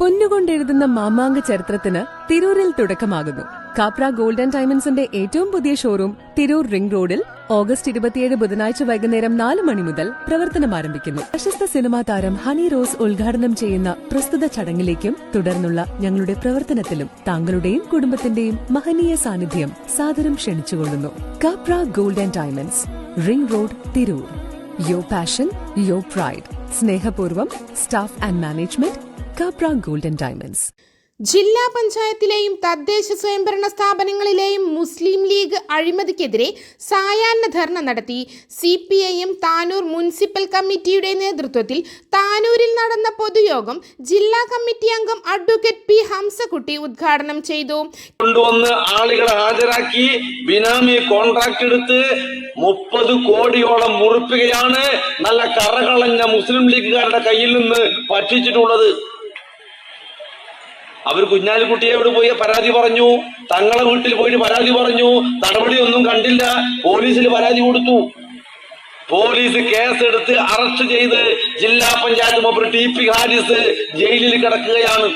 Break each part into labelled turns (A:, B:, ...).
A: പൊന്നുകൊണ്ടെഴുതുന്ന മാമാങ്ക ചരിത്രത്തിന് തിരൂരിൽ തുടക്കമാകുന്നു. കാപ്ര ഗോൾഡൻ ഡയമണ്ട്സിന്റെ ഏറ്റവും പുതിയ ഷോറൂം തിരൂർ റിംഗ് റോഡിൽ ഓഗസ്റ്റ് ഇരുപത്തിയേഴ് ബുധനാഴ്ച വൈകുന്നേരം നാല് മണി മുതൽ പ്രവർത്തനം ആരംഭിക്കുന്നു. പ്രശസ്ത സിനിമാ താരം ഹണി റോസ് ഉദ്ഘാടനം ചെയ്യുന്ന പ്രസ്തുത ചടങ്ങിലേക്കും തുടർന്നുള്ള ഞങ്ങളുടെ പ്രവർത്തനത്തിലും താങ്കളുടെയും കുടുംബത്തിന്റെയും മഹനീയ സാന്നിധ്യം സാദരം ക്ഷണിച്ചുകൊള്ളുന്നു. Kapra Golden Diamonds Ring Road Tirur. Yo passion yo pride സ്നേഹപൂർവം staff and management Kapra Golden Diamonds.
B: ജില്ലാ പഞ്ചായത്തിലെയും തദ്ദേശ സ്വയംഭരണ സ്ഥാപനങ്ങളിലെയും മുസ്ലിം ലീഗ് അഴിമതിക്കെതിരെ സായാഹ്ന ധർണ നടത്തി. C P I M Tanur municipal കമ്മിറ്റിയുടെ നേതൃത്വത്തിൽ താനൂരിൽ നടന്ന പൊതുയോഗം ജില്ലാ കമ്മിറ്റി അംഗം അഡ്വക്കേറ്റ് പി ഹംസക്കുട്ടി ഉദ്ഘാടനം ചെയ്തു.
C: കൊണ്ടുവന്ന് ആളുകളെ ഹാജരാക്കി ബിനാമി കോൺട്രാക്ട് എടുത്ത് മുപ്പത് കോടിയോളം മുറിപ്പുകയാണ് നല്ല കറകളഞ്ഞ മുസ്ലിം ലീഗുകാരുടെ കയ്യിൽ നിന്ന് പറ്റിച്ചിട്ടുള്ളത്. അവർ കുഞ്ഞാലിക്കുട്ടിയോട് പോയി പരാതി പറഞ്ഞു. തങ്ങളെ വീട്ടിൽ പോയിട്ട് പരാതി പറഞ്ഞു. നടപടിയൊന്നും കണ്ടില്ല. പോലീസിൽ പരാതി കൊടുത്തു. പോലീസ് കേസെടുത്ത് അറസ്റ്റ് ചെയ്ത് ജില്ലാ panchayat member T P Haris ജയിലിൽ കിടക്കുകയാണ്.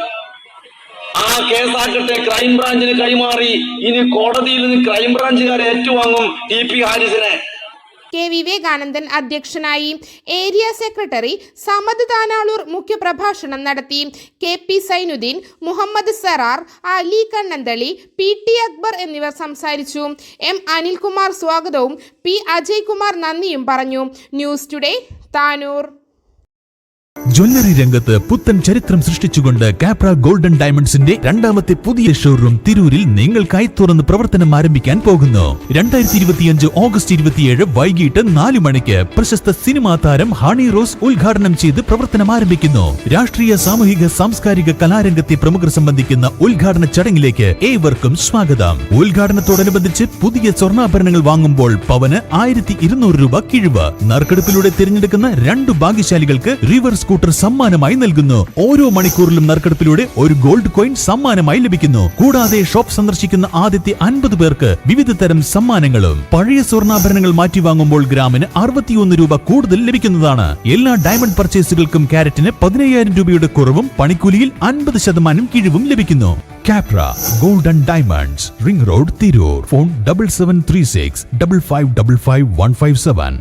C: ആ കേസാക്കട്ടെ ക്രൈംബ്രാഞ്ചിന് കൈമാറി. ഇനി കോടതിയിൽ നിന്ന് ക്രൈംബ്രാഞ്ചുകാരെ ഏറ്റുവാങ്ങും ടി പി ഹാരിസിനെ.
B: കെ വിവേകാനന്ദൻ അധ്യക്ഷനായി. ഏരിയ സെക്രട്ടറി സമദ് താനാളൂർ മുഖ്യപ്രഭാഷണം നടത്തി. K P Sainuddin Muhammad Sarar Ali Kannanthali P T Akbar എന്നിവർ സംസാരിച്ചു. എം അനിൽകുമാർ സ്വാഗതവും പി അജയ്കുമാർ നന്ദിയും പറഞ്ഞു. News today Tanur.
D: ജ്വല്ലറി രംഗത്ത് പുത്തൻ ചരിത്രം സൃഷ്ടിച്ചുകൊണ്ട് കാപ്ര ഗോൾഡൻ ഡയമണ്ട്സിന്റെ രണ്ടാമത്തെ പുതിയ ഷോറൂം തിരൂരിൽ നിങ്ങൾക്കായി തുറന്ന് പ്രവർത്തനം ആരംഭിക്കാൻ പോകുന്നു. രണ്ടായിരത്തി ഇരുപത്തിയഞ്ച് ഓഗസ്റ്റ് ഇരുപത്തിയേഴ് വൈകിട്ട് നാല് മണിക്ക് പ്രശസ്ത സിനിമാ താരം ഹണി റോസ് ഉദ്ഘാടനം ചെയ്ത് പ്രവർത്തനം ആരംഭിക്കുന്നു. രാഷ്ട്രീയ സാമൂഹിക സാംസ്കാരിക കലാരംഗത്തെ പ്രമുഖർ സംബന്ധിക്കുന്ന ഉദ്ഘാടന ചടങ്ങിലേക്ക് ഏവർക്കും സ്വാഗതം. ഉദ്ഘാടനത്തോടനുബന്ധിച്ച് പുതിയ സ്വർണാഭരണങ്ങൾ വാങ്ങുമ്പോൾ പവന് ആയിരത്തി ഇരുന്നൂറ് രൂപ കിഴിവ്. നറുക്കെടുപ്പിലൂടെ തിരഞ്ഞെടുക്കുന്ന രണ്ട് ഭാഗ്യശാലികൾക്ക് റിവർ സ്കൂട്ടർ സമ്മാനമായി നൽകുന്നു. ഓരോ മണിക്കൂറിലും നറുക്കെടുപ്പിലൂടെ ഒരു ഗോൾഡ് കോയിൻ സമ്മാനമായി ലഭിക്കുന്നു. കൂടാതെ ഷോപ്പ് സന്ദർശിക്കുന്ന ആദ്യത്തെ അൻപത് പേർക്ക് വിവിധ തരം സമ്മാനങ്ങളും. പഴയ സ്വർണാഭരണങ്ങൾ മാറ്റി വാങ്ങുമ്പോൾ ഗ്രാമിന് അറുപത്തിയൊന്ന് രൂപ കൂടുതൽ ലഭിക്കുന്നതാണ്. എല്ലാ ഡയമണ്ട് പർച്ചേസുകൾക്കും ക്യാരറ്റിന് പതിനയ്യായിരം രൂപയുടെ കുറവും പണിക്കൂലിയിൽ അൻപത് ശതമാനം കിഴിവും ലഭിക്കുന്നു. Kapra Golden Diamonds Ring Road Tirur phone double seven three six double five double five one five seven